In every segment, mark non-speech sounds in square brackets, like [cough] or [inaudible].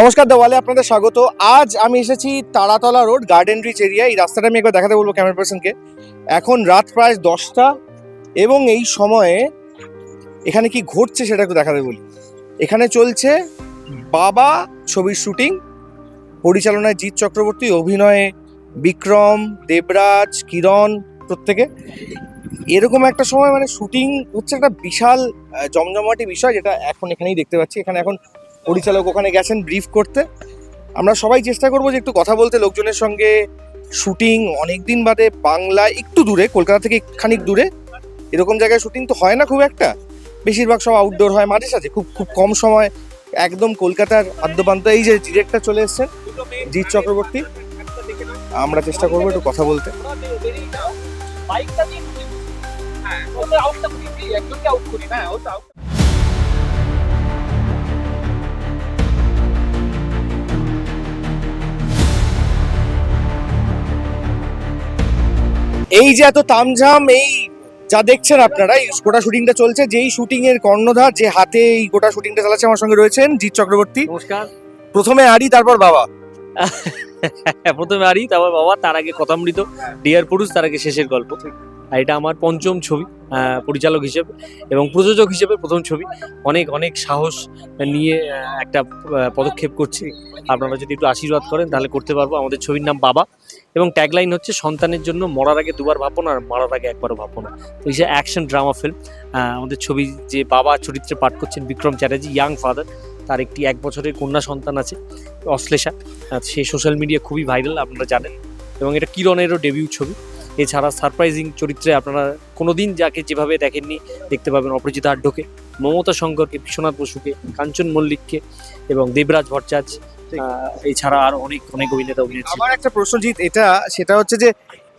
নমস্কার দেওয়ালে আপনাদের স্বাগত। আজ আমি এসেছি Taratala road garden rich area এই রাস্তাটা আমি একবার দেখাতে বলব ক্যামেরা পার্সনকে এখন রাত প্রায় দশটা এবং এই সময়ে এখানে কি ঘটছে সেটা একটু দেখাতে বলি। এখানে চলছে বাবা ছবির শুটিং পরিচালনায় জিৎ চক্রবর্তী, অভিনয়ে বিক্রম, দেবরাজ, কিরণ প্রত্যেকে। এরকম একটা সময় মানে শুটিং হচ্ছে একটা বিশাল জমজমাটি বিষয় যেটা এখন এখানেই দেখতে পাচ্ছি। এখানে এখন পরিচালক ওখানে গেছেন ব্রিফ করতে। আমরা সবাই চেষ্টা করব যে একটু কথা বলতে, লোকজনের সঙ্গে শুটিং অনেক দিন বাদে বাংলা একটু দূরে, কলকাতা থেকে খানিক দূরে। এরকম জায়গায় শুটিং তো হয় না খুব একটা। বেশিরভাগ সব আউটডোর হয় মাঝে সাঝে, খুব খুব কম সময় একদম কলকাতার আদ্যপান্ত এই যে ডিরেক্টর চলে এসছেন, জিৎ চক্রবর্তী। আমরা চেষ্টা করব একটু কথা বলতে। বাইকটা দিয়ে হ্যাঁ করি, একজনকে আউট করি না ওটা এই যে এত তামঝাম এই যা দেখছেন আপনারা এই গোটা শুটিংটা চলছে যেই শুটিং এর কর্ণধার যে হাতে এই গোটা শুটিংটা চালাচ্ছে আমার সঙ্গে রয়েছেন জিৎ চক্রবর্তী। নমস্কার। প্রথমে আরি তারপর বাবা। [laughs] প্রথমে আরি তারপর বাবা তার আগে কথামৃত ডিয়ার পুরুষ তার আগে শেষের গল্প। আর এটা আমার পঞ্চম ছবি পরিচালক হিসেবে এবং প্রযোজক হিসেবে প্রথম ছবি। অনেক অনেক সাহস নিয়ে একটা পদক্ষেপ করছি। আপনারা যদি একটু আশীর্বাদ করেন তাহলে করতে পারব। আমাদের ছবির নাম বাবা। এবং ট্যাগলাইন হচ্ছে, সন্তানের জন্য মরার আগে দুবার ভাবো না, আর মারার আগে একবারও ভাবো না। তো এই যে অ্যাকশন ড্রামা ফিল্ম আমাদের ছবি যে বাবা চরিত্রে পাঠ করছেন বিক্রম চ্যাটার্জি ইয়াং ফাদার তার একটি এক বছরের কন্যা সন্তান আছে, অশ্লেষা। সে সোশ্যাল মিডিয়া খুবই ভাইরাল আপনারা জানেন। এবং এটা কিরণেরও ডেবিউ ছবি। এছাড়া সারপ্রাইজিং চরিত্রে আপনারা কোনোদিন যাকে যেভাবে দেখেননি, দেখতে পাবেন অপরাজিতা আড্ডকে। মমতা শঙ্করকে, বিশ্বনাথ বসুকে, কাঞ্চন মল্লিককে এবং দেবরাজ ভট্টাচার্য এছাড়া আর অনেক অনেক অভিনেতা অভিনেত্রী। আমার একটা প্রশ্ন জিৎ এটা সেটা হচ্ছে যে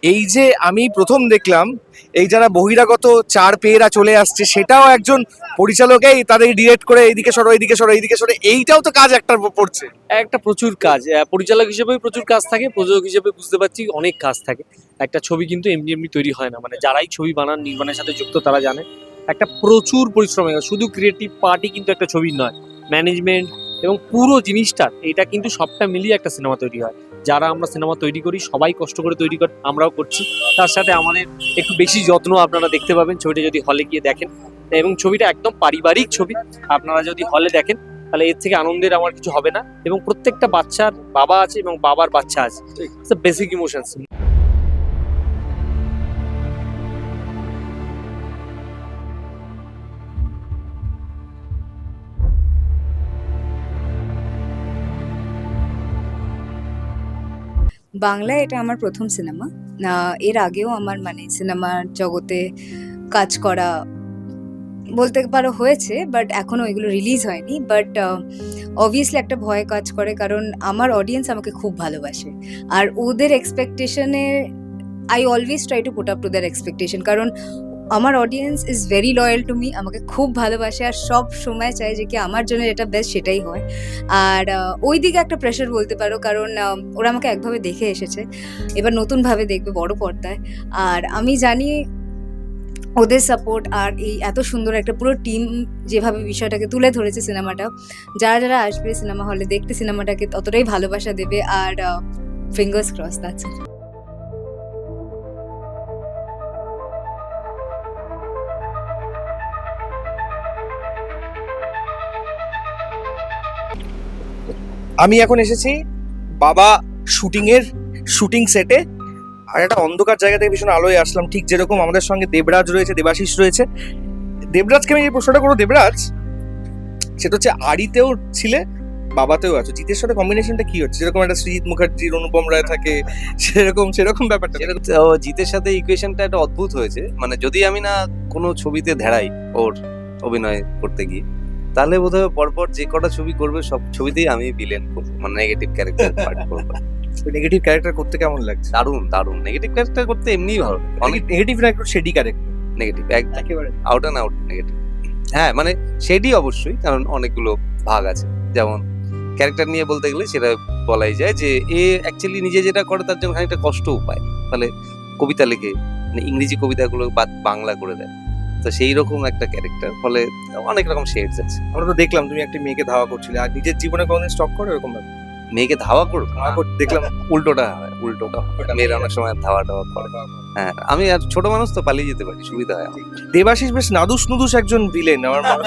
এই যে আমি প্রথম দেখলাম এই যারা বহিরাগত চার পেয়েরা চলে আসছে সেটাও একজন পরিচালকেই তাদের ডিরেক্ট করে এইদিকে সরো এইদিকে সরো এইদিকে সরো এইটাও তো কাজ একটার উপর পড়ছে। একটা প্রচুর কাজ পরিচালক হিসেবেও প্রচুর কাজ থাকে প্রযোজক হিসেবে বুঝতে পারছি অনেক কাজ থাকে। একটা ছবি কিন্তু এমনি এমনি তৈরি হয় না মানে যারাই ছবি বানান নির্মাণের সাথে যুক্ত তারা জানে। একটা প্রচুর পরিশ্রম হয়। শুধু ক্রিয়েটিভ পার্টি কিন্তু একটা ছবি নয়। ম্যানেজমেন্ট এবং পুরো জিনিসটা এটা কিন্তু সবটা মিলিয়ে একটা সিনেমা তৈরি হয়। যারা আমরা সিনেমা তৈরি করি সবাই কষ্ট করে তৈরি করি আমরাও করছি। তার সাথে আমাদের একটু বেশি যত্ন আপনারা দেখতে পাবেন ছবিটা যদি হলে গিয়ে দেখেন। এবং ছবিটা একদম পারিবারিক ছবি আপনারা যদি হলে দেখেন তাহলে এর থেকে আনন্দের আমার কিছু হবে না। এবং প্রত্যেকটা বাচ্চার বাবা আছে এবং বাবার বাচ্চা আছে। বেসিক ইমোশনস বাংলায় এটা আমার প্রথম সিনেমা। এর আগেও আমার মানে সিনেমার জগতে কাজ করা বলতে পারো হয়েছে বাট এখনও এগুলো রিলিজ হয়নি। বাট অবভিয়াসলি একটা ভয় কাজ করে, কারণ আমার অডিয়েন্স আমাকে খুব ভালোবাসে। আর ওদের এক্সপেকটেশনে I always try to put up to their expectation কারণ আমার audience is very loyal to me আমাকে খুব ভালোবাসে আর সব সময় চায় যে কি আমার জন্য যেটা বেস্ট সেটাই হয়। আর ওই দিকে একটা প্রেশার বলতে পারো, কারণ ওরা আমাকে একভাবে দেখে এসেছে। এবার নতুনভাবে দেখবে বড় পর্দায়। আর আমি জানি ওদের সাপোর্ট আর এই এত সুন্দর একটা পুরো টিম যেভাবে বিষয়টাকে তুলে ধরেছে সিনেমাটা যারা যারা আসবে সিনেমা হলে দেখতে সিনেমাটাকে ততটাই ভালোবাসা দেবে আর ফিঙ্গার্স ক্রস দ্যাটস আমি এখন এসেছি বাবা শুটিং এর শুটিং সেটে। আর একটা অন্ধকার জায়গা থেকে ভীষণ আলোয় আসলাম। ঠিক যেরকম আমাদের সঙ্গে দেবরাজ রয়েছে, দেবাশিস রয়েছে। দেবরাজকে আমি এই প্রশ্নটা করব, দেবরাজ, সেটা হচ্ছে আড়িতেও ছিলে, বাবাতেও আছো। জিতের সাথে কম্বিনেশনটা কি হচ্ছে? যেরকম একটা সৃজিৎ মুখার্জির অনুপম রায় থাকে, সেরকম সেরকম ব্যাপারটা। জিতের সাথে ইকুয়েশনটা একটা অদ্ভুত হয়েছে। মানে যদি আমি না কোনো ছবিতে ধেড়াই ওর অভিনয় করতে গিয়ে। তাহলে বোধহয় পরপর যে কটা ছবি করবে সব ছবিতেই আমি ভিলেন করব মানে নেগেটিভ ক্যারেক্টার পার্ট করব। নেগেটিভ ক্যারেক্টার করতে কেমন লাগছে? দারুণ দারুণ। নেগেটিভ ক্যারেক্টার করতে এমনিই ভালো অনেক নেগেটিভ না একটু শেডি ক্যারেক্টার নেগেটিভ একদম একেবারে। আউট অ্যান্ড আউট নেগেটিভ হ্যাঁ মানে সেটি অবশ্যই কারণ অনেকগুলো ভাগ আছে। যেমন ক্যারেক্টার নিয়ে বলতে গেলে সেটা বলাই যায় যে এ অ্যাকচুয়ালি নিজে যেটা করে তার জন্য খানিকটা কষ্টও পায়। ফলে কবিতা লেখে মানে ইংরেজি কবিতাগুলো বাদ বাংলা করে দেয়। তো সেই রকম একটা ক্যারেক্টার ফলে অনেক রকম শেডস আছে। আমরা তো দেখলাম তুমি একটা মেয়েকে ধাওয়া করছিলে, আর নিজের জীবনে কোনোদিন স্টক করো এরকম ভাবে মেয়েকে ধাওয়া করব ধাওয়া করতে দেখলাম উল্টোটা হয় উল্টোটা হয়। মেয়েরা অনেক সময় ধাওয়া টাওয়া করে। হ্যাঁ আমি আর ছোট মানুষ তো পালিয়ে যেতে পারি সুবিধা হয়। দেবাশিস বেশ নাদুস নুদুস একজন ভিলেন আমার মনে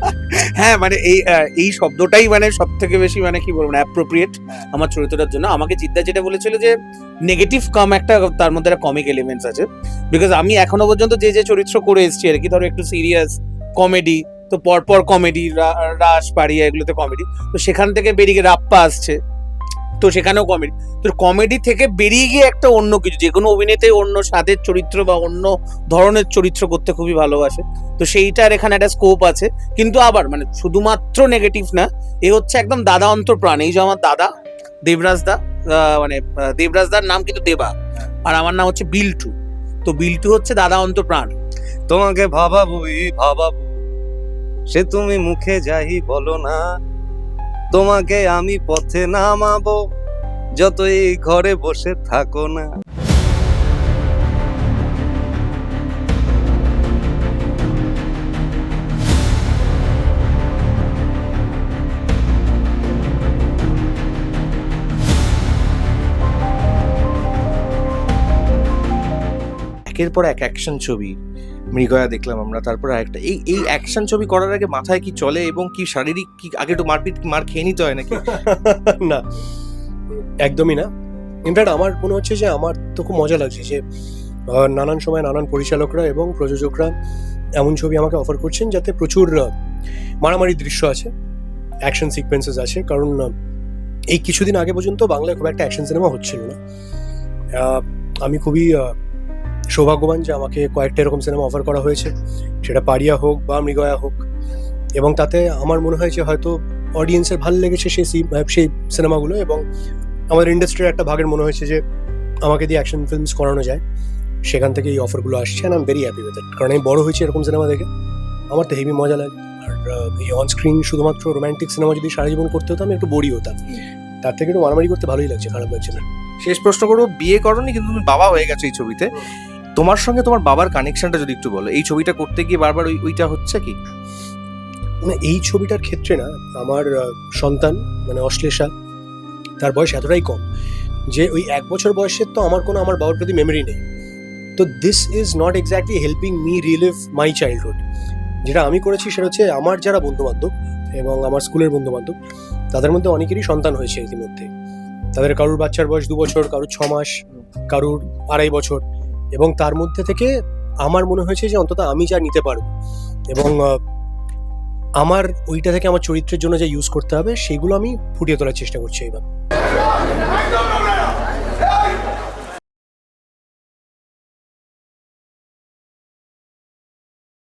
[laughs] হ্যাঁ। মানে এই এই শব্দটাই মানে সব থেকে বেশি মানে কি বলব অ্যাপ্রোপ্রিয়েট আমার চরিত্রটার জন্য। আমাকে চিন্তা যেটা বলেছিল যে নেগেটিভ কম একটা তার মধ্যে একটা কমিক এলিমেন্টস আছে। বিকজ আমি এখনও পর্যন্ত যে যে চরিত্র করে এসেছি আর কি ধরো একটু সিরিয়াস কমেডি তো পরপর কমেডি রাস পাড়িয়া এগুলোতে কমেডি তো সেখান থেকে বেরিয়ে গিয়ে রাপ্পা আসছে। তো সেখানেও কমেডি তো কমেডি থেকে বেরিয়ে গিয়ে একটা অন্য কিছু, যে কোনো অভিনেতাই অন্য স্বাদের চরিত্র বা অন্য ধরনের চরিত্র করতে খুবই ভালোবাসে। তো সেইটার এখানে একটা স্কোপ আছে। কিন্তু আবার মানে শুধুমাত্র নেগেটিভ না, এ হচ্ছে একদম দাদা অন্তর্প্রাণ এই যে আমার দাদা, দেবরাজ দা মানে দেবরাজ দার নাম কিন্তু দেবা। আর আমার নাম হচ্ছে বিল্টু। তো বিল্টু হচ্ছে দাদা অন্তর্প্রাণ তোমাকে ভাবাবই ভাবাবো। সে তুমি মুখে যাই বলো না। তোমাকে আমি পথে নামাবো যত এই ঘরে বসে থাকো না। একের পর এক অ্যাকশন ছবি। মৃগয়া দেখলাম আমরা, তারপর একটা এই এই অ্যাকশন ছবি করার আগে মাথায় কি চলে এবং কি শারীরিক কি আগে একটু মারপিট, মার খেয়ে নিতে হয় নাকি? [laughs] না, একদমই না। ইনফ্যাক্ট আমার মনে হচ্ছে যে আমার তো খুব মজা লাগছে যে নানান সময় নানান পরিচালকরা এবং প্রযোজকরা এমন ছবি আমাকে অফার করছেন যাতে প্রচুর মারামারি দৃশ্য আছে অ্যাকশন সিকোয়েন্সেস আছে। কারণ এই কিছুদিন আগে পর্যন্ত বাংলায় খুব একটা অ্যাকশন সিনেমা হচ্ছিল না। আমি খুবই সৌভাগ্যবান যে আমাকে কয়েকটা এরকম সিনেমা অফার করা হয়েছে। সেটা পারিয়া হোক বা মৃগয়া হোক। এবং তাতে আমার মনে হয় যে হয়তো অডিয়েন্সের ভালো লেগেছে সেই সেই সিনেমাগুলো এবং আমাদের ইন্ডাস্ট্রির একটা ভাগের মনে হয়েছে যে আমাকে দিয়ে অ্যাকশন ফিল্মস করানো যায়। সেখান থেকে এই অফারগুলো আসছে and I am very happy with it কারণ আমি বড় হয়েছি এরকম সিনেমা দেখে। আমার তো হেভি মজা লাগে। আর এই অন স্ক্রিন শুধুমাত্র রোম্যান্টিক সিনেমা যদি সারা জীবন করতে হতো, আমি একটু বড়ি হতাম। তার থেকে একটু মারামারি করতে ভালোই লাগছে, খারাপ লাগছে না। শেষ প্রশ্ন করব, বিয়ে করনি কিন্তু তুমি বাবা হয়ে গেছো এই ছবিতে। তোমার সঙ্গে তোমার বাবার কানেকশনটা যদি একটু বলো, এই ছবিটা করতে গিয়ে বারবার ওই, ওইটা হচ্ছে কি? মানে এই ছবিটার ক্ষেত্রে না, আমার সন্তান মানে অশ্লেষা, তার বয়স এতটাই কম যে ওই এক বছর বয়সের তো আমার কোনো আমার বাবার প্রতি মেমরি নেই। তো this is not exactly helping me relive my childhood যেটা আমি করেছি সেটা হচ্ছে আমার যারা বন্ধু বান্ধব এবং আমার স্কুলের বন্ধু বান্ধব তাদের মধ্যে অনেকেরই সন্তান হয়েছে ইতিমধ্যে। তাদের কারুর বাচ্চার বয়স দু বছর, কারুর ছ মাস, কারুর আড়াই বছর। এবং তার মধ্যে থেকে আমার মনে হয়েছে যে অন্তত আমি যা নিতে পারব। এবং আমার ওইটা থেকে আমার চরিত্রের জন্য যা ইউজ করতে হবে, সেগুলো আমি ফুটিয়ে তোলার চেষ্টা করছি এইবার।